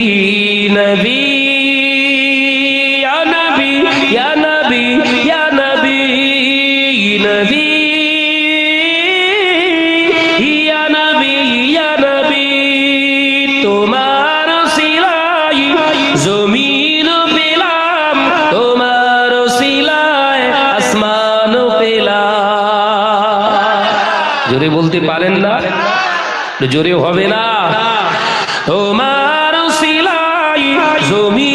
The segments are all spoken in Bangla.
ইয়া নবী ইয়া নবী তোমার সিলাই জমিন পেলাম, তোমার সিলাই আসমান পেলাম। জোরে বলতে পারেন না? জোরে হবে না? সিলাই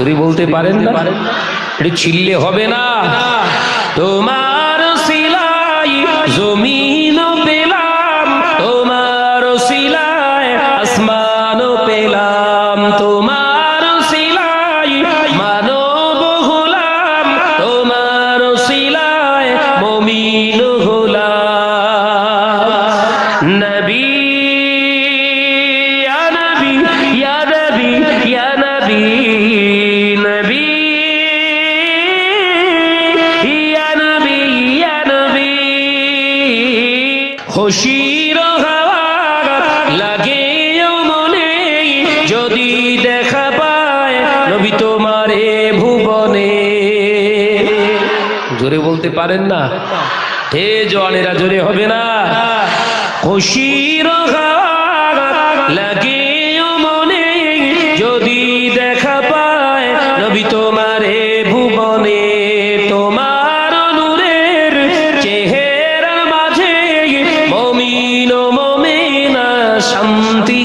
যদি বলতে পারেন না এটা ছিললে হবে না। তোমার সিলাই জমিন পেলাম তোমার সিলাই আসমান পেলাম তোমার সিলাই মানব হলাম তোমার সিলাই মমিন হলাম। নবী ইয়া নবী ইয়া ইয়া নবী। খুশির লাগে মনে, যদি দেখা পায় নবী তোমারে ভুবনে। জোরে বলতে পারেন না? হে জোয়ানেরা, জোরে হবে না? খুশির হাওয়া শান্তি